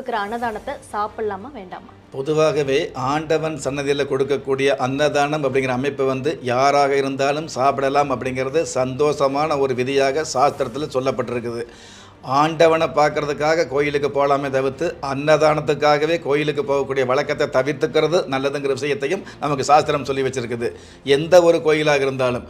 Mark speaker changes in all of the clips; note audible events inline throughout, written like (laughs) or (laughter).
Speaker 1: கொடுக்குற அன்னதானத்தை சாப்பிடலாமா வேண்டாமா?
Speaker 2: பொதுவாகவே ஆண்டவன் சன்னதியில் கொடுக்கக்கூடிய அன்னதானம் அப்படிங்கிற அமைப்பு வந்து யாராக இருந்தாலும் சாப்பிடலாம் அப்படிங்கிறது சந்தோஷமான ஒரு விதியாக சாஸ்திரத்தில் சொல்லப்பட்டிருக்குது. ஆண்டவனை பார்க்கறதுக்காக கோயிலுக்கு போகலாமே தவிர்த்து அன்னதானத்துக்காகவே கோயிலுக்கு போகக்கூடிய வழக்கத்தை தவிர்த்துக்கிறது நல்லதுங்கிற விஷயத்தையும் நமக்கு சாஸ்திரம் சொல்லி வச்சுருக்குது. எந்த ஒரு கோயிலாக இருந்தாலும்.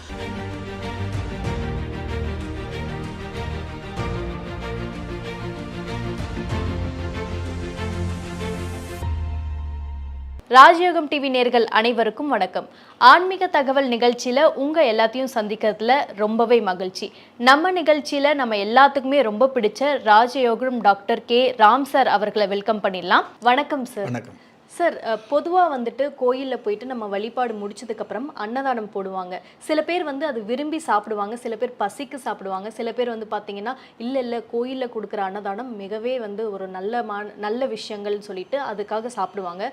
Speaker 1: ராஜயோகம் டிவி நேர்கள் அனைவருக்கும் வணக்கம். ஆன்மீக தகவல் நிகழ்ச்சியில் உங்கள் எல்லாத்தையும் சந்திக்கிறதுல ரொம்பவே மகிழ்ச்சி. நம்ம நிகழ்ச்சியில் நம்ம எல்லாத்துக்குமே ரொம்ப பிடிச்ச ராஜயோகம் டாக்டர் கே. ராம் சார் அவர்களை வெல்கம் பண்ணிடலாம். வணக்கம் சார்.
Speaker 2: வணக்கம்.
Speaker 1: சார் பொதுவாக வந்துட்டு கோயிலில் போயிட்டு நம்ம வழிபாடு முடிச்சதுக்கப்புறம் அன்னதானம் போடுவாங்க. சில பேர் வந்து அது விரும்பி சாப்பிடுவாங்க சில பேர் பசிக்கு சாப்பிடுவாங்க. சில பேர் வந்து பார்த்தீங்கன்னா இல்லை இல்லை கோயிலில் கொடுக்குற அன்னதானம் மிகவே வந்து ஒரு நல்ல மா நல்ல விஷயங்கள்னு சொல்லிட்டு அதுக்காக சாப்பிடுவாங்க.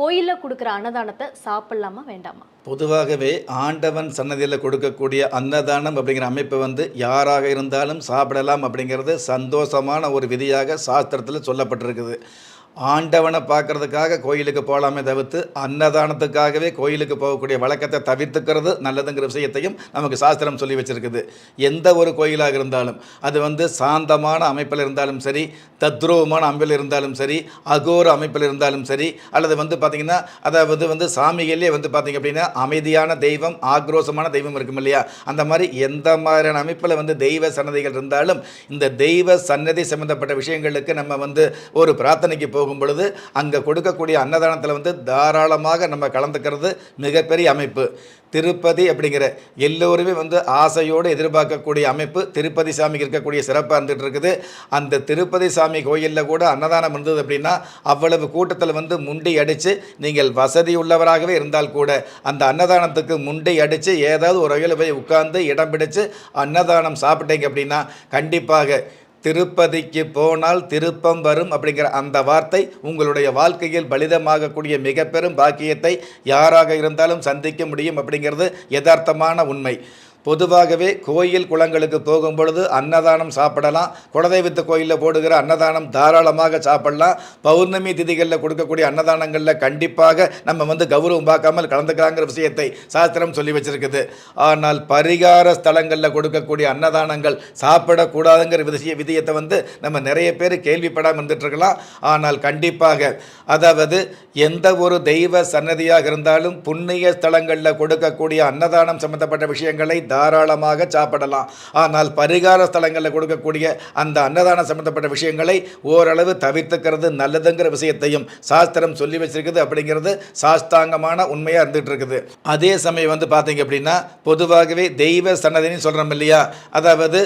Speaker 1: கோயிலில் கொடுக்குற அன்னதானத்தை சாப்பிடலாமா வேண்டாமா?
Speaker 2: பொதுவாகவே ஆண்டவன் சன்னதியில் கொடுக்கக்கூடிய அன்னதானம் அப்படிங்கிற அமைப்பு வந்து யாராக இருந்தாலும் சாப்பிடலாம் அப்படிங்கிறது சந்தோஷமான ஒரு விதியாக சாஸ்திரத்தில் சொல்லப்பட்டிருக்குது. ஆண்டவனை பார்க்கறதுக்காக கோயிலுக்கு போகலாமே தவிர்த்து அன்னதானத்துக்காகவே கோயிலுக்கு போகக்கூடிய வழக்கத்தை தவிர்த்துக்கிறது நல்லதுங்கிற விஷயத்தையும் நமக்கு சாஸ்திரம் சொல்லி வச்சிருக்குது. எந்த ஒரு கோயிலாக இருந்தாலும் அது வந்து சாந்தமான அமைப்பில் இருந்தாலும் சரி தத்ரூபமான அமைப்பில் இருந்தாலும் சரி அகோர அமைப்பில் இருந்தாலும் சரி அல்லது வந்து பார்த்திங்கன்னா அதாவது வந்து சாமிகளே வந்து பார்த்திங்க அப்படின்னா அமைதியான தெய்வம் ஆக்ரோஷமான தெய்வம் இருக்கும் இல்லையா? அந்த மாதிரி எந்த மாதிரியான அமைப்பில் வந்து தெய்வ சன்னதிகள் இருந்தாலும் இந்த தெய்வ சன்னதி சம்பந்தப்பட்ட விஷயங்களுக்கு நம்ம வந்து ஒரு பிரார்த்தனைக்கு போகும் பொழுது அங்கே கொடுக்கக்கூடிய அன்னதானத்தில் வந்து தாராளமாக நம்ம கலந்துக்கிறது மிகப்பெரிய அமைப்பு. திருப்பதி அப்படிங்கிற எல்லோருமே வந்து ஆசையோடு எதிர்பார்க்கக்கூடிய அமைப்பு. திருப்பதி சாமிக்கு இருக்கக்கூடிய சிறப்பாக இருந்துகிட்டு இருக்குது அந்த திருப்பதி சாமி கோயிலில் கூட அன்னதானம் இருந்தது அப்படின்னா அவ்வளவு கூட்டத்தில் வந்து முண்டி அடித்து நீங்கள் வசதி உள்ளவராகவே இருந்தால் கூட அந்த அன்னதானத்துக்கு முண்டி அடித்து ஏதாவது ஒரு வகையில் போய் உட்கார்ந்து இடம் பிடிச்சு அன்னதானம் சாப்பிட்டீங்க அப்படின்னா கண்டிப்பாக திருப்பதிக்கு போனால் திருப்பம் வரும் அப்படிங்கிற அந்த வார்த்தை உங்களுடைய வாழ்க்கையில் பலிதமாகக்கூடிய மிக பெரும் பாக்கியத்தை யாராக இருந்தாலும் சந்திக்க முடியும் அப்படிங்கிறது யதார்த்தமான உண்மை. பொதுவாகவே கோயில் குளங்களுக்கு போகும் பொழுது அன்னதானம் சாப்பிடலாம். குலதெய்வத்து கோயிலில் போடுகிற அன்னதானம் தாராளமாக சாப்பிடலாம். பௌர்ணமி திதிகளில் கொடுக்கக்கூடிய அன்னதானங்களில் கண்டிப்பாக நம்ம வந்து கௌரவம் பார்க்காமல் கலந்துக்கிறாங்கிற விஷயத்தை சாஸ்திரம் சொல்லி வச்சிருக்குது. ஆனால் பரிகார ஸ்தலங்களில் கொடுக்கக்கூடிய அன்னதானங்கள் சாப்பிடக்கூடாதுங்கிற விஷய விதியத்தை வந்து நம்ம நிறைய பேர் கேள்விப்படாமல் இருந்துட்டு இருக்கலாம் ஆனால் கண்டிப்பாக அதாவது எந்த ஒரு தெய்வ சன்னதியாக இருந்தாலும் புண்ணிய ஸ்தலங்களில் கொடுக்கக்கூடிய அன்னதானம் சம்பந்தப்பட்ட விஷயங்களை தாராளமாக சாப்பிடலாம். ஆனால் பரிகார ஸ்தலங்களில் கொடுக்கக்கூடிய அந்த அன்னதானம் சம்பந்தப்பட்ட விஷயங்களை ஓரளவு தவிர்த்துக்கிறது நல்லதுங்கிற விஷயத்தையும் சாஸ்திரம் சொல்லி வச்சிருக்குது அப்படிங்கிறது சாஸ்தாங்கமான உண்மையாக இருந்துகிட்டு இருக்குது அதே சமயம் வந்து பார்த்தீங்க அப்படின்னா பொதுவாகவே தெய்வ சன்னதின்னு சொல்கிறோம் இல்லையா? அதாவது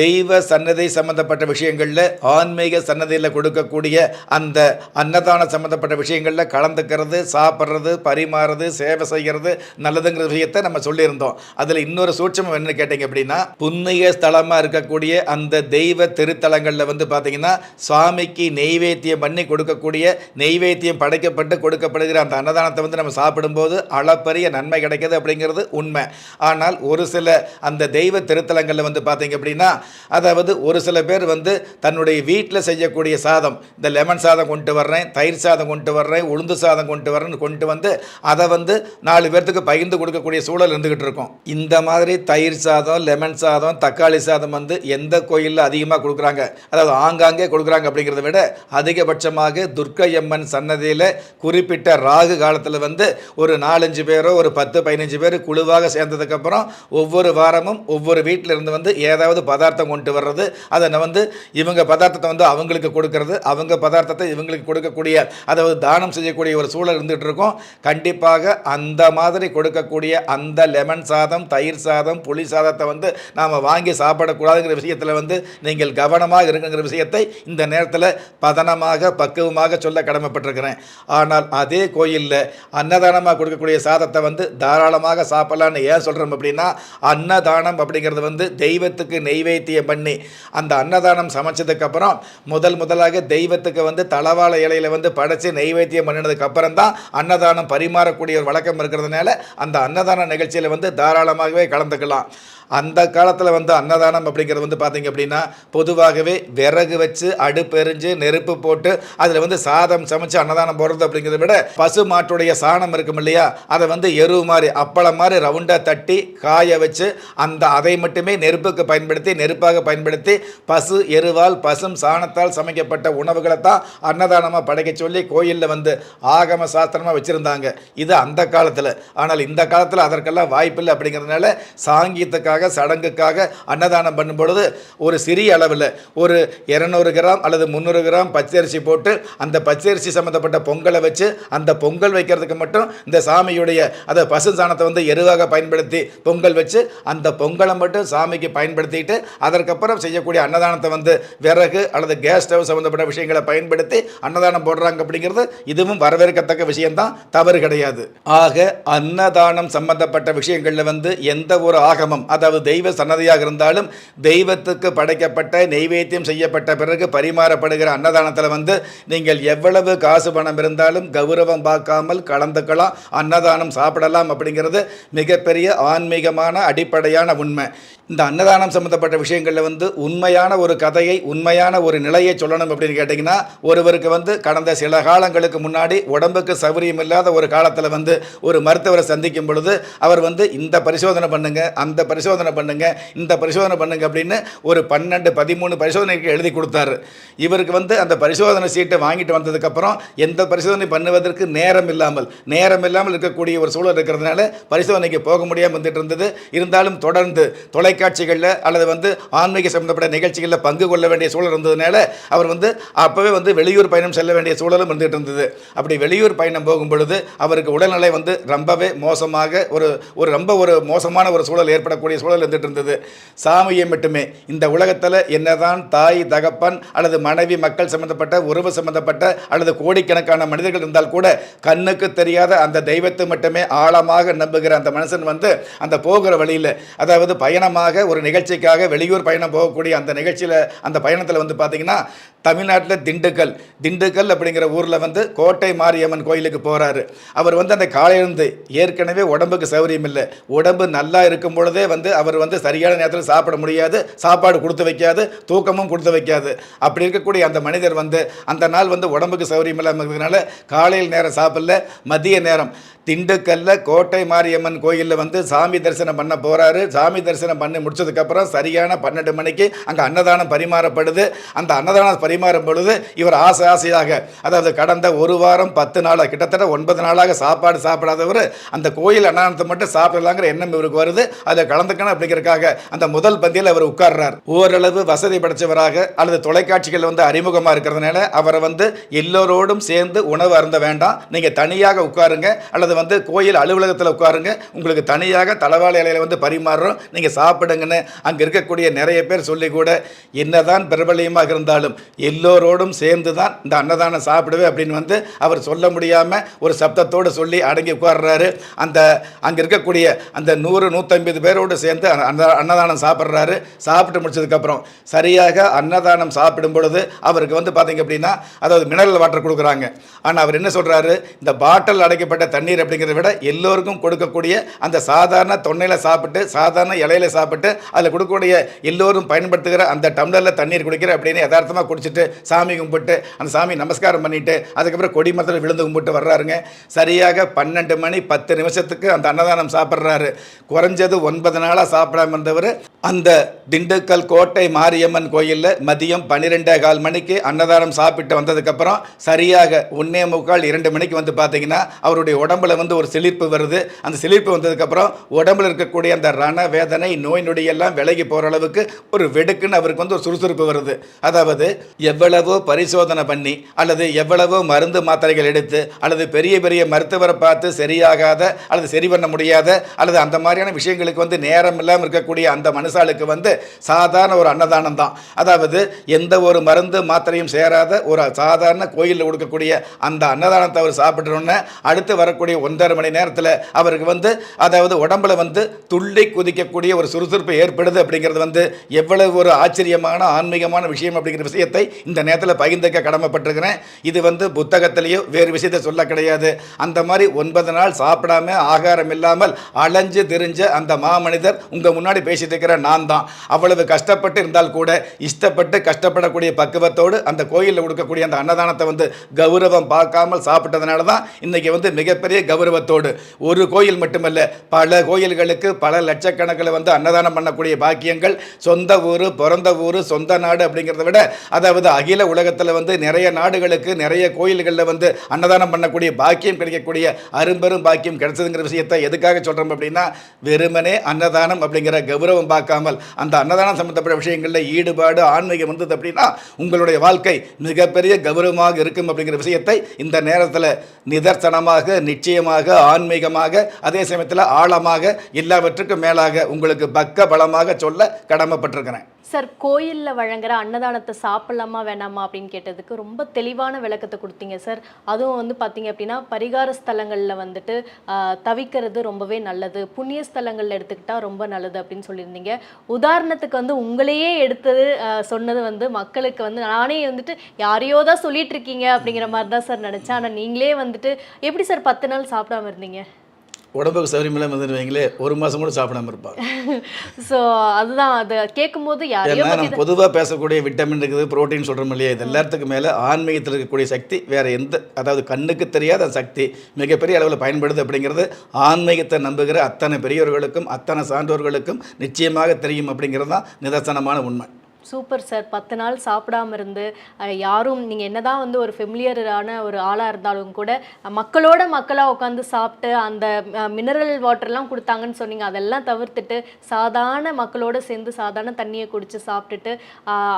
Speaker 2: தெய்வ சன்னதி சம்பந்தப்பட்ட விஷயங்களில் ஆன்மீக சன்னதியில் கொடுக்கக்கூடிய அந்த அன்னதான சம்பந்தப்பட்ட விஷயங்களில் கலந்துக்கிறது சாப்பிட்றது பரிமாறுறது சேவை செய்கிறது நல்லதுங்கிற விஷயத்தை நம்ம சொல்லியிருந்தோம். அதில் இன்னொரு சூட்சமம் என்ன கேட்டிங்க அப்படின்னா புண்ணிய ஸ்தலமாக இருக்கக்கூடிய அந்த தெய்வ திருத்தலங்களில் வந்து பார்த்தீங்கன்னா சுவாமிக்கு நெய்வேத்தியம் பண்ணி கொடுக்கக்கூடிய நெய்வேத்தியம் படைக்கப்பட்டு கொடுக்கப்படுகிற அந்த அன்னதானத்தை வந்து நம்ம சாப்பிடும்போது அளப்பரிய நன்மை கிடைக்குது அப்படிங்கிறது உண்மை. ஆனால் ஒரு சில அந்த தெய்வ திருத்தலங்களில் வந்து பார்த்தீங்க அப்படின்னா அதாவது ஒரு சில பேர் வந்து தன்னுடைய வீட்டில் செய்யக்கூடிய சாதம் இந்த லெமன் சாதம் கொண்டு வர்றேன் தயிர் சாதம் கொண்டு வர்றேன் உளுந்து சாதம் கொண்டு வர்றேன்னு கொண்டு வந்து அதை வந்து நாலு பேர்த்துக்கு பகிர்ந்து கொடுக்கக்கூடிய சூழல் இருந்துகிட்டு இருக்கும். இந்த மாதிரி தயிர் சாதம் லெமன் சாதம் தக்காளி சாதம் வந்து எந்த கோயிலில் அதிகமாக கொடுக்குறாங்க? அதாவது ஆங்காங்கே கொடுக்குறாங்க அப்படிங்கிறத விட அதிகபட்சமாக துர்க்கையம்மன் சன்னதியில் குறிப்பிட்ட ராகு காலத்தில் வந்து ஒரு நாலஞ்சு பேரோ ஒரு பத்து பதினஞ்சு பேர் குழுவாக சேர்ந்ததுக்கப்புறம் ஒவ்வொரு வாரமும் ஒவ்வொரு வீட்டில் இருந்து வந்து ஏதாவது பதார்த்தம் கொண்டு வர்றது அதை நான் வந்து இவங்க பதார்த்தத்தை வந்து அவங்களுக்கு கொடுக்கறது அவங்க பதார்த்தத்தை இவங்களுக்கு கொடுக்கக்கூடிய அதாவது தானம் செய்யக்கூடிய ஒரு சூழல் இருந்துகிட்டு இருக்கும். கண்டிப்பாக அந்த மாதிரி கொடுக்கக்கூடிய அந்த லெமன் சாதம் தயிர் சாதம் புளி சாதத்தை வந்து நாம் வாங்கி சாப்பிடக்கூடாதுங்கிற விஷயத்தில் வந்து நீங்கள் கவனமாக இருக்குங்கிற விஷயத்தை இந்த நேரத்தில் பதனமாக பக்குவமாக சொல்ல கடமைப்பட்டிருக்கிறேன். ஆனால் அதே கோயிலில் அன்னதானமாக கொடுக்கக்கூடிய சாதத்தை வந்து தாராளமாக சாப்பிடலான்னு ஏன் சொல்கிறோம் அப்படின்னா அன்னதானம் அப்படிங்கிறது வந்து தெய்வத்துக்கு நெய்வேத்தியம் பண்ணி அந்த அன்னதானம் சமைச்சதுக்கப்புறம் முதல் முதலாக தெய்வத்துக்கு வந்து தளவாழ இலையில் வந்து படைச்சு நெய்வேத்தியம் பண்ணினதுக்கு அப்புறம் தான் அன்னதானம் பரிமாறக்கூடிய ஒரு வழக்கம் இருக்கிறதுனால அந்த அன்னதான நிகழ்ச்சியில் வந்து தாராளமாகவே கலந்துக்கலாம். அந்த காலத்தில் வந்து அன்னதானம் அப்படிங்கிறது வந்து பார்த்தீங்க அப்படின்னா பொதுவாகவே விறகு வச்சு அடுப்பெரிஞ்சு நெருப்பு போட்டு அதில் வந்து சாதம் சமைச்சு அன்னதானம் போடுறது அப்படிங்கிறத விட பசு மாட்டுடைய சாணம் இருக்கும் இல்லையா? அதை வந்து எரு மாதிரி அப்பளம் மாதிரி ரவுண்டாக தட்டி காய வச்சு அந்த அதை மட்டுமே நெருப்புக்கு பயன்படுத்தி நெருப்பாக பயன்படுத்தி பசு எருவால் பசும் சாணத்தால் சமைக்கப்பட்ட உணவுகளை தான் அன்னதானமாக படைக்க சொல்லி கோயிலில் வந்து ஆகம சாஸ்திரமாக வச்சுருந்தாங்க. இது அந்த காலத்தில். ஆனால் இந்த காலத்தில் அதற்கெல்லாம் வாய்ப்பில்லை அப்படிங்கிறதுனால சாங்கீத்துக்காக சடங்குக்காக அன்னதானம் பண்ணும் பொழுது ஒரு சிறிய அளவில் ஒரு இரநூறு கிராம் அல்லது முந்நூறு கிராம் பச்சரிசி போட்டு அந்த பச்சரிசி சம்மந்தப்பட்ட பொங்கலை வச்சு அந்த பொங்கல் வைக்கிறதுக்கு மட்டும் இந்த சாமியுடைய அதை பசு சாணத்தை வந்து எருவாக பயன்படுத்தி பொங்கல் வச்சு அந்த பொங்கலை மட்டும் சாமிக்கு பயன்படுத்திட்டு அதற்கப்புறம் செய்யக்கூடிய அன்னதானத்தை வந்து விறகு அல்லது கேஸ் ஸ்டவ் சம்மந்தப்பட்ட விஷயங்களை பயன்படுத்தி அன்னதானம் போடுறாங்க அப்படிங்கிறது இதுவும் வரவேற்கத்தக்க விஷயம்தான். தவறு கிடையாது. ஆக அன்னதானம் சம்பந்தப்பட்ட விஷயங்களில் வந்து எந்த ஒரு ஆகமம் அதாவது தெய்வ சன்னதியாக இருந்தாலும் தெய்வத்துக்கு படைக்கப்பட்ட நெய்வேத்தியம் செய்யப்பட்ட பிறகு பரிமாறப்படுகிற அன்னதானத்தில் வந்து நீங்கள் எவ்வளவு காசு பணம் இருந்தாலும் கௌரவம் பார்க்காமல் கலந்துக்கலாம் அன்னதானம் சாப்பிடலாம் அப்படிங்கிறது மிகப்பெரிய ஆன்மீகமான அடிப்படையான உண்மை. இந்த அன்னதானம் சம்மந்தப்பட்ட விஷயங்களில் வந்து உண்மையான ஒரு கதையை உண்மையான ஒரு நிலையை சொல்லணும் அப்படின்னு கேட்டிங்கன்னா ஒருவருக்கு வந்து கடந்த சில காலங்களுக்கு முன்னாடி உடம்புக்கு சௌகரியம் இல்லாத ஒரு காலத்தில் வந்து ஒரு மருத்துவரை சந்திக்கும் பொழுது அவர் வந்து இந்த பரிசோதனை பண்ணுங்க அந்த பரிசோதனை பண்ணுங்க. இந்த பரிசோதனை பண்ணுங்க அப்படின்னு ஒரு பன்னெண்டு பதிமூணு பரிசோதனைக்கு எழுதி கொடுத்தாரு. இவருக்கு வந்து அந்த பரிசோதனை சீட்டை வாங்கிட்டு வந்ததுக்கப்புறம் எந்த பரிசோதனை பண்ணுவதற்கு நேரம் இல்லாமல் நேரம் இல்லாமல் இருக்கக்கூடிய ஒரு சூழல் இருக்கிறதுனால பரிசோதனைக்கு போக முடியாமல் வந்துட்டு இருந்தது. இருந்தாலும் தொடர்ந்து தொலைக்காட்சிகளில் அல்லது வந்து ஆன்மீக சம்பந்தப்பட்ட நிகழ்ச்சிகளில் பங்கு கொள்ள வேண்டிய சூழல் இருந்ததுனால அவர் வந்து அப்போவே வந்து வெளியூர் பயணம் செல்ல வேண்டிய சூழலும் வந்துட்டு இருந்தது. அப்படி வெளியூர் பயணம் போகும் பொழுது அவருக்கு உடல்நிலை வந்து ரொம்பவே மோசமாக ஒரு ஒரு ரொம்ப ஒரு மோசமான ஒரு சூழல் ஏற்படக்கூடிய சூழல் இருந்துட்டு இருந்தது. சாமியை மட்டுமே. இந்த உலகத்தில் என்னதான் தாய் தகப்பன் அல்லது மனைவி மக்கள் சம்பந்தப்பட்ட உறவு சம்பந்தப்பட்ட அல்லது கோடிக்கணக்கான மனிதர்கள் இருந்தால் கூட கண்ணுக்கு தெரியாத அந்த தெய்வத்தை மட்டுமே ஆழமாக நம்புகிற அந்த மனுஷன் வந்து அந்த போகிற வழியில் அதாவது பயணமாக ஒரு நிகழ்ச்சிக்காக வெளியூர் பயணம் போகக்கூடிய அந்த நிகழ்ச்சியில் அந்த பயணத்தில் வந்து பார்த்தீங்கன்னா தமிழ்நாட்டில் திண்டுக்கல். திண்டுக்கல் அப்படிங்கிற ஊரில் வந்து கோட்டை மாரியம்மன் கோயிலுக்கு போகிறாரு அவர் வந்து அந்த காலையிலிருந்து ஏற்கனவே உடம்புக்கு சௌகரியம் இல்லை உடம்பு நல்லா இருக்கும் பொழுதே வந்து அவர் வந்து சரியான நேரத்தில் சாப்பிட முடியாது சாப்பாடு கொடுத்து வைக்காது தூக்கமும் கொடுத்து வைக்காது. அப்படி இருக்கக்கூடிய அந்த மனிதர் வந்து அந்த நாள் வந்து உடம்புக்கு சௌகரியம் இல்லாமல் இருக்கிறதுனால காலையில் நேரம் சாப்பிடல மதிய நேரம் திண்டுக்கல்ல கோட்டை மாரியம்மன் கோயிலில் வந்து சாமி தரிசனம் பண்ண போகிறாரு சாமி தரிசனம் பண்ணி முடிச்சதுக்கப்புறம் சரியான பன்னெண்டு மணிக்கு அங்கே அன்னதானம் பரிமாறப்படுது. அந்த அன்னதானம் பரிமாறும் பொழுது இவர் ஆசை ஆசையாக அதாவது கடந்த ஒரு வாரம் பத்து நாளாக கிட்டத்தட்ட ஒன்பது நாளாக சாப்பாடு சாப்பிடாதவர் அந்த கோயில் அன்னதானத்தை மட்டும் சாப்பிடலாங்கிற எண்ணம் இவருக்கு வருது. அதில் கலந்துக்கணும் அப்படிங்கிறதுக்காக அந்த முதல் பந்தியில் அவர் உட்கார்றார். ஓரளவு வசதி படைச்சவராக அல்லது தொலைக்காட்சிகள் வந்து அறிமுகமாக இருக்கிறதுனால அவரை வந்து எல்லோரோடும் சேர்ந்து உணவு அருந்த வேண்டாம். நீங்கள் தனியாக உட்காருங்க. அல்லது வந்து கோயில் அலுவலகத்தில் உட்காருங்க. உங்களுக்கு தனியாக தலவாழை இலையில் வந்து பரிமாறுறோம். நீங்கள் சாப்பிடுங்கன்னு அங்கே இருக்கக்கூடிய நிறைய பேர் சொல்லி கூட என்னதான் பிரபலியமாக இருந்தாலும் எல்லோரோடும் சேர்ந்து தான் இந்த அன்னதானம் சாப்பிடுவேன் அப்படின்னு வந்து அவர் சொல்ல முடியாமல் ஒரு சப்தத்தோடு சொல்லி அடங்கி உட்கார்றாரு. அந்த அங்கே இருக்கக்கூடிய அந்த நூறு நூற்றம்பது பேரோடு சேர்ந்து அந்த அன்னதானம் சாப்பிட்றாரு. சாப்பிட்டு முடிச்சதுக்கப்புறம் சரியாக அன்னதானம் சாப்பிடும் பொழுது அவருக்கு வந்து பார்த்தீங்க அப்படின்னா அதாவது மினரல் வாட்டர் கொடுக்குறாங்க. ஆனால் அவர் என்ன சொல்கிறாரு இந்த பாட்டில் அடைக்கப்பட்ட தண்ணீர் அப்படிங்கிறத விட எல்லோருக்கும் கொடுக்கக்கூடிய அந்த சாதாரண தொன்னையில் சாப்பிட்டு சாதாரண இலையில சாப்பிட்டு அதில் கொடுக்கக்கூடிய எல்லோரும் பயன்படுத்துகிற அந்த டம்ளரில் தண்ணீர் குடிக்கிற அப்படின்னு யதார்த்தமாக குடிச்சிட்டு சாமி கும்பிட்டு அந்த சாமி நமஸ்காரம் பண்ணிட்டு அதுக்கப்புறம் கொடி மரத்தில் விழுந்து கும்பிட்டு வர்றாருங்க. சரியாக பன்னெண்டு மணி பத்து நிமிஷத்துக்கு அந்த அன்னதானம் சாப்பிட்றாரு. குறைஞ்சது ஒன்பது நாளாக சாப்பிடாம இருந்தவர் அந்த திண்டுக்கல் கோட்டை மாரியம்மன் கோயிலில் மதியம் பன்னிரெண்டே கால் மணிக்கு அன்னதானம் சாப்பிட்டு வந்ததுக்கப்புறம் சரியாக ஒன்னே முக்கால் இரண்டு மணிக்கு வந்து பார்த்தீங்கன்னா அவருடைய உடம்புல வந்து ஒரு செழிப்பு வருது. அந்த செழிப்பு வந்ததுக்கப்புறம் உடம்புல இருக்கக்கூடிய அந்த ரண வேதனை நோய் நொடியெல்லாம் விலகி போகிற அளவுக்கு ஒரு வெடுக்குன்னு அவருக்கு வந்து ஒரு சுறுசுறுப்பு வருது. அதாவது எவ்வளவோ பரிசோதனை பண்ணி அல்லது எவ்வளவோ மருந்து மாத்திரைகள் எடுத்து அல்லது பெரிய பெரிய மருத்துவரை பார்த்து சரியாகாத அல்லது சரி பண்ண முடியாத அல்லது அந்த மாதிரியான விஷயங்களுக்கு வந்து நேரம் இல்லாமல் இருக்கக்கூடிய அந்த மனுஷாளுக்கு வந்து சாதாரண ஒரு அன்னதானம் தான். அதாவது எந்த ஒரு மருந்து மாத்திரையும் சேராத ஒரு சாதாரண கோயிலில் கொடுக்கக்கூடிய அந்த அன்னதானத்தை அவர் சாப்பிட்றோன்னே அடுத்து வரக்கூடிய ஒன்றரை மணி நேரத்தில் அவருக்கு வந்து அதாவது உடம்புல வந்து துள்ளி குதிக்கக்கூடிய ஒரு சுறுசுறுப்பு ஏற்படுது அப்படிங்கிறது வந்து எவ்வளவு ஒரு ஆச்சரியமான ஆன்மீகமான விஷயம் அப்படிங்கிற விஷயத்தை இந்த நேரத்தில் பகிர்ந்துக்க கடமைப்பட்டிருக்கிறேன். இது வந்து புத்தகத்திலேயோ வேறு விஷயத்தை சொல்ல கிடையாது. அந்த மாதிரி ஒன்பது நாள் சாப்பிடாம ஆகாரம் இல்லாமல் அலைஞ்சு திரிஞ்ச அந்த மாமனிதர் உங்கள் முன்னாடி பேசிட்டு இருக்கிற நான் தான். அவ்வளவு கஷ்டப்பட்டு இருந்தால் கூட இஷ்டப்பட்டு கஷ்டப்படக்கூடிய பக்குவத்தோடு அந்த கோயிலில் கொடுக்கக்கூடிய அந்த அன்னதானத்தை வந்து கௌரவம் பார்க்காமல் சாப்பிட்டதுனால தான் இன்றைக்கி வந்து மிகப்பெரிய கௌரவத்தோடு. ஒரு கோயில் மட்டுமல்ல பல கோயில்களுக்கு பல லட்சக்கணக்கில் வந்து அன்னதானம் பண்ணக்கூடிய பாக்கியங்கள். சொந்த ஊர் பிறந்த ஊர் சொந்த நாடு அப்படிங்கிறத விட அதாவது அகில உலகத்தில் வந்து நிறைய நாடுகளுக்கு நிறைய கோயில்களில் வந்து அன்னதானம் பண்ணக்கூடிய பாக்கியம் கிடைக்கக்கூடிய அரும்பெரும் பாக்கியம் கிடைச்சதுங்கிற விஷயத்தை எதுக்காக சொல்கிறோம் அப்படின்னா வெறுமனே அன்னதானம் அப்படிங்கிற கௌரவம் பார்க்காமல் அந்த அன்னதானம் சம்மந்தப்பட்ட விஷயங்களில் ஈடுபாடு ஆன்மீகம் வந்தது அப்படின்னா உங்களுடைய வாழ்க்கை மிகப்பெரிய கௌரவமாக இருக்கும் அப்படிங்கிற விஷயத்தை இந்த நேரத்தில் நிதர்சனமாக நிச்சயம் ஆன்மீகமாக அதே சமயத்தில் ஆழமாக எல்லாவற்றுக்கும் மேலாக உங்களுக்கு பக்க பலமாக சொல்ல கடமைப்பட்டிருக்கிறேன்.
Speaker 1: சார் கோயிலில் வழங்குற அன்னதானத்தை சாப்பிடலாமா வேணாமா அப்படின்னு கேட்டதுக்கு ரொம்ப தெளிவான விளக்கத்தை கொடுத்தீங்க சார். அதுவும் வந்து பார்த்தீங்க அப்படின்னா பரிகார ஸ்தலங்களில் வந்துட்டு தவிக்கிறது ரொம்பவே நல்லது. புண்ணிய ஸ்தலங்களில் எடுத்துக்கிட்டா ரொம்ப நல்லது அப்படின்னு சொல்லியிருந்தீங்க. உதாரணத்துக்கு வந்து உங்களையே எடுத்தது சொன்னது வந்து மக்களுக்கு வந்து நானே வந்துட்டு யாரையோ தான் சொல்லிட்டு இருக்கீங்க அப்படிங்கிற மாதிரி தான் சார் நினச்சேன். ஆனால் நீங்களே வந்துட்டு எப்படி சார் பத்து நாள் சாப்பிடாம இருந்தீங்க?
Speaker 2: உடம்புக்கு சௌரியமில்லாம இருந்து வைங்களே ஒரு மாதம் கூட சாப்பிடாம இருப்பாங்க
Speaker 1: ஸோ (laughs) அதுதான் அதை கேட்கும்போது
Speaker 2: ஏன்னா நம்ம பொதுவாக பேசக்கூடிய விட்டமின் இருக்குது புரோட்டீன் சொல்கிறோம் இல்லையா? இது எல்லாத்துக்கும் மேலே ஆன்மீகத்தில் இருக்கக்கூடிய சக்தி வேறு எந்த அதாவது கண்ணுக்கு தெரியாத சக்தி மிகப்பெரிய அளவில் பயன்படுது அப்படிங்கிறது ஆன்மீகத்தை நம்புகிற அத்தனை பெரியவர்களுக்கும் அத்தனை சான்றோர்களுக்கும் நிச்சயமாக தெரியும் அப்படிங்கிறது தான் நிதர்சனமான உண்மை.
Speaker 1: Super sir. பத்து நாள் சாப்பிடாம இருந்து யாரும் நீங்கள் என்னதான் வந்து ஒரு ஃபெமிலியரான ஒரு ஆளாக இருந்தாலும் கூட மக்களோட மக்களாக உட்காந்து சாப்பிட்டு அந்த மினரல் வாட்டர்லாம் கொடுத்தாங்கன்னு சொன்னீங்க. அதெல்லாம் தவிர்த்துட்டு சாதாரண மக்களோட சேர்ந்து சாதாரண தண்ணியை குடிச்சு சாப்பிட்டுட்டு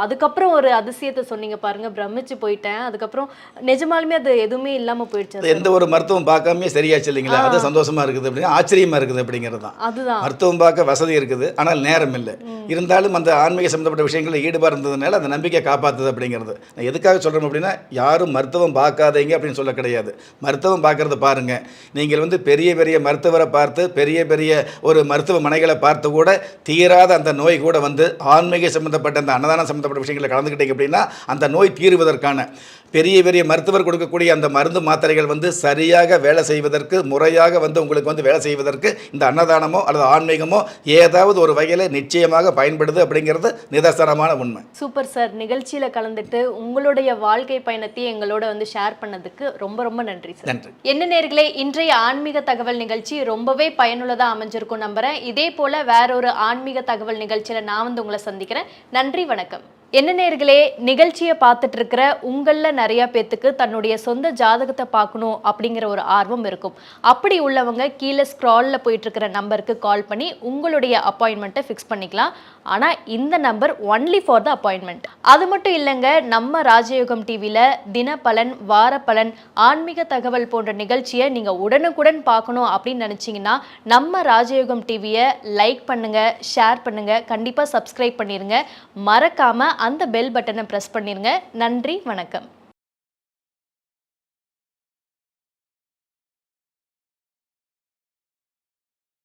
Speaker 1: அதுக்கப்புறம் ஒரு அதிசயத்தை சொன்னீங்க பாருங்க. பிரமிச்சு போயிட்டேன். அதுக்கப்புறம் நிஜமாலுமே அது எதுவுமே இல்லாமல் போயிடுச்சு
Speaker 2: எந்த ஒரு மருத்துவம் பார்க்காமயே சரியாச்சு இல்லைங்களா? அது சந்தோஷமா இருக்குது அப்படின்னு ஆச்சரியமா இருக்குது அப்படிங்கிறது தான்.
Speaker 1: அதுதான்.
Speaker 2: மருத்துவம் பார்க்க வசதி இருக்குது ஆனால் நேரம் இல்லை. இருந்தாலும் அந்த ஆன்மீக சம்மந்தப்பட்ட விஷயங்களில் ஈடுபாடு இருந்ததுனால அந்த நம்பிக்கை காப்பாற்றுது அப்படிங்கிறது. நான் எதுக்காக சொல்கிறோம் அப்படின்னா யாரும் மருத்துவம் பார்க்காதீங்க அப்படின்னு சொல்ல கிடையாது. மருத்துவம் பார்க்குறது பாருங்கள் நீங்கள் வந்து பெரிய பெரிய மருத்துவரை பார்த்து பெரிய பெரிய ஒரு மருத்துவமனைகளை பார்த்து கூட தீராத அந்த நோய் கூட வந்து ஆன்மீக சம்மந்தப்பட்ட அந்த அன்னதானம் சம்மந்தப்பட்ட விஷயங்களை கலந்துக்கிட்டீங்க அப்படின்னா அந்த நோய் தீருவதற்கான பெரிய பெரிய மருத்துவர் கொடுக்கக்கூடிய அந்த மருந்து மாத்திரைகள் வந்து சரியாக வேலை செய்வதற்கு முறையாக வந்து உங்களுக்கு வந்து வேலை செய்வதற்கு இந்த அன்னதானமோ அல்லது ஆன்மீகமோ ஏதாவது ஒரு வகையில் நிச்சயமாக பயன்படுது அப்படிங்கிறது நிதர்சனமான உண்மை.
Speaker 1: சூப்பர் சார் நிகழ்ச்சியில கலந்துட்டு உங்களுடைய வாழ்க்கை பயணத்தை எங்களோட வந்து ஷேர் பண்ணதுக்கு ரொம்ப ரொம்ப நன்றி சார்
Speaker 2: நன்றி.
Speaker 1: என்ன நேர்களே இன்றைய ஆன்மீக தகவல் நிகழ்ச்சி ரொம்பவே பயனுள்ளதா அமைஞ்சிருக்கும் நம்புறேன். இதே போல வேற ஒரு ஆன்மீக தகவல் நிகழ்ச்சியில நான் வந்து உங்களை சந்திக்கிறேன். நன்றி வணக்கம். என்ன நேர்களே நிகழ்ச்சியை பார்த்துட்டு இருக்கிற உங்களில் நிறைய பேத்துக்கு தன்னுடைய சொந்த ஜாதகத்தை பார்க்கணும் அப்படிங்கிற ஒரு ஆர்வம் இருக்கும். அப்படி உள்ளவங்க கீழே ஸ்க்ராலில் போயிட்டு இருக்கிற நம்பருக்கு கால் பண்ணி உங்களுடைய அப்பாயின்மெண்ட்டை ஃபிக்ஸ் பண்ணிக்கலாம். ஆனால் இந்த number only for the appointment அது மட்டும் இல்லைங்க நம்ம ராஜயோகம் டிவியில் தினப்பலன் வாரப்பலன் ஆன்மீக தகவல் போன்ற நிகழ்ச்சியை நீங்கள் உடனுக்குடன் பார்க்கணும் அப்படின்னு நினச்சிங்கன்னா நம்ம ராஜயோகம் டிவியை லைக் பண்ணுங்கள் ஷேர் பண்ணுங்கள் கண்டிப்பாக சப்ஸ்கிரைப் பண்ணிடுங்க மறக்காமல் அந்த பெல் பட்டனை ப்ரெஸ் பண்ணிடுங்க நன்றி வணக்கம்.